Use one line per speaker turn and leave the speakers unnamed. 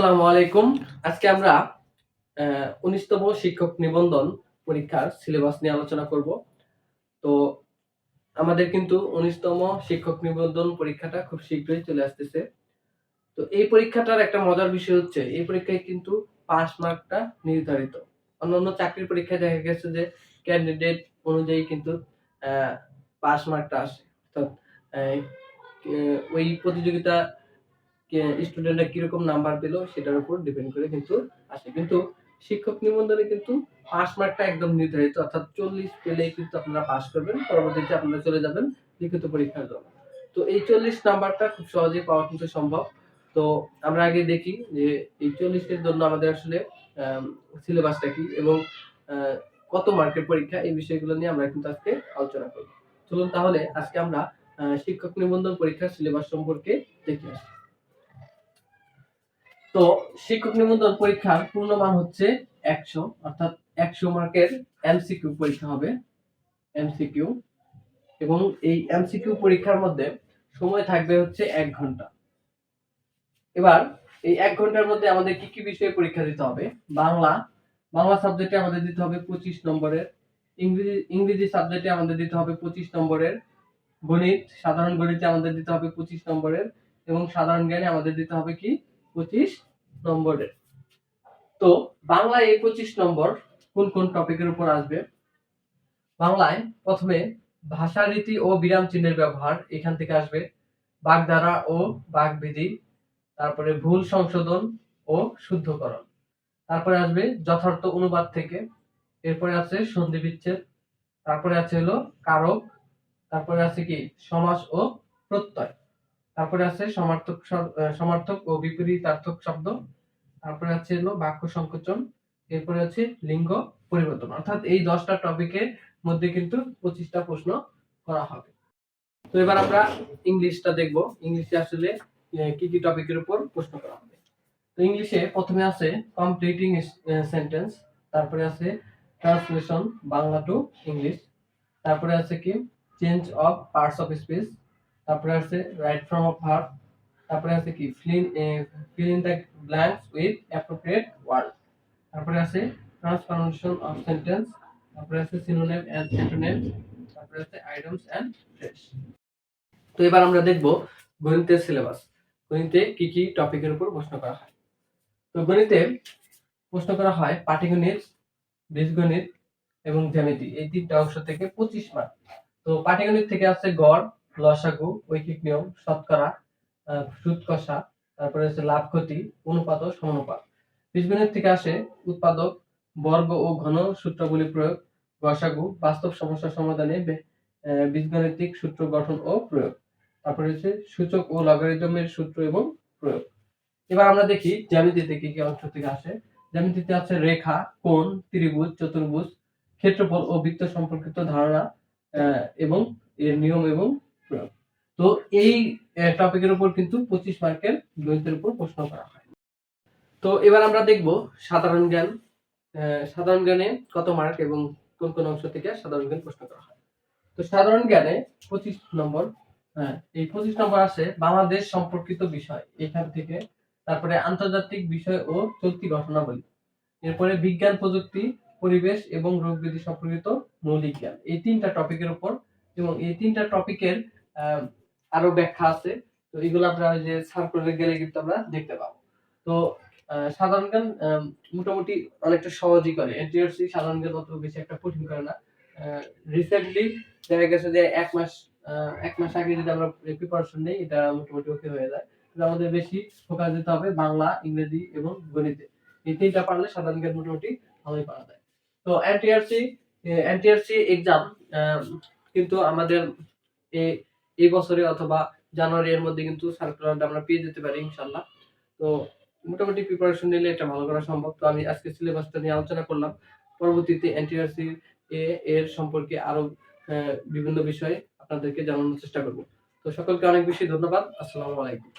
আসসালামু আলাইকুম। আজকে আমরা উনিশতম শিক্ষক নিবন্ধন পরীক্ষার সিলেবাস নিয়ে আলোচনা করব। তো আমাদের কিন্তু উনিশতম শিক্ষক নিবন্ধন পরীক্ষাটা খুব শীঘ্রই চলে আসতেছে। তো এই পরীক্ষাটার একটা মজার বিষয় হচ্ছে, এই পরীক্ষায় কিন্তু পাস মার্কটা নির্ধারিত। অন্যান্য চাকরির পরীক্ষায় দেখা গেছে যে ক্যান্ডিডেট অনুযায়ী কিন্তু পাস মার্কটা আসে। অর্থাৎ ওই প্রতিযোগিতা স্টুডেন্টরা কীরকম নাম্বার পেল সেটার উপর ডিপেন্ড করে কিন্তু আসে। কিন্তু শিক্ষক নিবন্ধনে কিন্তু পাস মার্কটা একদম নির্ধারিত, অর্থাৎ চল্লিশ পেলেই কিন্তু আপনারা পাস করবেন, পরবর্তীতে আপনারা চলে যাবেন লিখিত পরীক্ষার জন্য। তো এই চল্লিশ নাম্বারটা খুব সহজেই পাওয়া কিন্তু সম্ভব। তো আমরা আগে দেখি যে এই চল্লিশের জন্য আমাদের আসলে সিলেবাসটা কি এবং কত মার্কের পরীক্ষা, এই বিষয়গুলো নিয়ে আমরা কিন্তু আজকে আলোচনা করব। চলুন তাহলে আজকে আমরা শিক্ষক নিবন্ধন পরীক্ষার সিলেবাস সম্পর্কে দেখে আসি। তো শিক্ষক নিবন্ধন পরীক্ষার পূর্ণ মান হচ্ছে একশো, অর্থাৎ একশো মার্কের এমসিকিউ পরীক্ষা হবে এমসিকিউ এবং এই এমসিকিউ পরীক্ষার মধ্যে সময় থাকবে হচ্ছে এক ঘণ্টা। এবার এই এক ঘণ্টার মধ্যে আমাদের কি কি বিষয়ে পরীক্ষা দিতে হবে? বাংলা বাংলা সাবজেক্টে আমাদের দিতে হবে পঁচিশ নম্বরের, ইংরেজি ইংরেজি সাবজেক্টে আমাদের দিতে হবে পঁচিশ নম্বরের, গণিত, সাধারণ গণিতে আমাদের দিতে হবে পঁচিশ নম্বরের, এবং সাধারণ জ্ঞানে আমাদের দিতে হবে কি? পঁচিশ নম্বরের তো বাংলায় এই পঁচিশ নম্বর কোন কোন টপিকের উপর আসবে? বাংলায় প্রথমে ভাষা, রীতি ও বিরাম চিহ্নের ব্যবহার এখান থেকে আসবে। বাগধারা ও বাগবিধি, তারপরে ভুল সংশোধন ও শুদ্ধকরণ। তারপরে আসবে যথার্থ অনুবাদ থেকে। এরপরে আছে সন্ধি বিচ্ছেদ, তারপরে আছে হলো কারক, তারপরে আছে কি? সমাস ও প্রত্যয়। তারপরে আছে সমার্থক সমার্থক ও বিপরীতার্থক শব্দ। তারপরে আছে হলো বাক্য সংকোচন। এরপরে আছে লিঙ্গ পরিবর্তন। অর্থাৎ এই দশটা টপিকের মধ্যে কিন্তু পঁচিশটা প্রশ্ন করা হবে। তো এবার আমরা ইংলিশটা দেখব। ইংলিশে আসলে কি কি টপিকের উপর প্রশ্ন করা হবে। তো ইংলিশে প্রথমে আছে কমপ্লিটিং সেন্টেন্স তারপরে আছে ট্রান্সলেশন বাংলা টু ইংলিশ তারপরে আছে কি? Change of parts of speech তারপরে আছে রাইট ফ্রম অফ ভার্ব তারপরে আছে কি? Fill fill in the blanks with appropriate word তারপরে আছে ট্রান্সফরমেশন অফ সেন্টেন্স তারপরে আছে সিনোনিম এন্ড অ্যান্টোনিম তারপরে আছে আইটেমস এন্ড ফ্রেশ তো এবার আমরা দেখব গণিতের সিলেবাস গণিতে কি কি টপিকের উপর প্রশ্ন করা হয়? তো গণিতে প্রশ্ন করা হয় পাটিগণিত, বীজগণিত এবং জ্যামিতি। এই তিনটা অংশ থেকে পঁচিশ মার্ক তো পাটিগণিত থেকে আছে গড় লসাগু ঐকিক নিয়ম শতকরা আহ, সুদ কষা তারপরে হচ্ছে লাভ ক্ষতি অনুপাত ও সমানুপাত। বীজগণিত থেকে আসে উৎপাদক বর্গ ও ঘন সূত্রগুলি প্রয়োগ গসাগু বাস্তব সমস্যা সমাধানে বে- আহ, সূত্র গঠন ও প্রয়োগ। তারপরে হচ্ছে সূচক ও লগারিদমের সূত্র এবং প্রয়োগ। এবার আমরা দেখি জ্যামিতিতে কি কি অংশ থেকে আসে। জ্যামিতিতে আছে রেখা কোণ ত্রিভুজ চতুর্ভুজ ক্ষেত্রফল ও বৃত্ত সম্পর্কিত ধারণা এবং এর নিয়ম এবং তো এই টপিকের উপর কিন্তু পঁচিশ মার্কের গণিতের উপর প্রশ্ন করা হয়। তো এবার আমরা দেখব সাধারণ জ্ঞান সাধারণ জ্ঞানে কত মার্ক এবং কোন কোন অংশ থেকে সাধারণ জ্ঞান প্রশ্ন করা হয়। তো সাধারণ জ্ঞানে পঁচিশ নম্বর এই পঁচিশ নম্বর আছে বাংলাদেশ সম্পর্কিত বিষয়। এখান থেকে তারপরে আন্তর্জাতিক বিষয় ও চলতি ঘটনাবলী। এরপরে বিজ্ঞান, প্রযুক্তি, পরিবেশ এবং রোগ ব্যাধি সম্পর্কিত মৌলিক জ্ঞান। এই তিনটা টপিকের উপর এবং এই তিনটা টপিকের আরও ব্যাখ্যা আছে। তো এগুলো আমরা ওই যে সার্কুলারে গেলে কিন্তু আমরা দেখতে পাবো। তো সাধারণ জ্ঞান মোটামুটি অনেকটা সহজই করে। এনটিআরসি সাধারণ জ্ঞান অত বেশি একটা কঠিন করে না। রিসেন্টলি দেখা গেছে যে এক মাস এক মাস আগে যদি আমরা প্রিপারেশন নেই, এটা মোটামুটি ওকে হয়ে যায়। আমাদের বেশি ফোকাস দিতে হবে বাংলা, ইংরেজি এবং গণিতে। এই তিনটা পারলে সাধারণ জ্ঞান মোটামুটি ভালোই পারা যায়। তো এনটিআরসি এনটিআরসি এক্সাম কিন্তু আমাদের এ- এই বছরে অথবা জানুয়ারি এর মধ্যে কিন্তু সার্কুলারটা আমরা পেয়ে যেতে পারি ইনশাল্লাহ তো মোটামুটি প্রিপারেশন নিলে এটা ভালো করা সম্ভব। তো আমি আজকে সিলেবাসটা নিয়ে আলোচনা করলাম। পরবর্তীতে এনটিআরসি এর সম্পর্কে আরও বিভিন্ন বিষয়ে আপনাদেরকে জানানোর চেষ্টা করব। তো সকলকে অনেক বেশি ধন্যবাদ। আসসালামু আলাইকুম।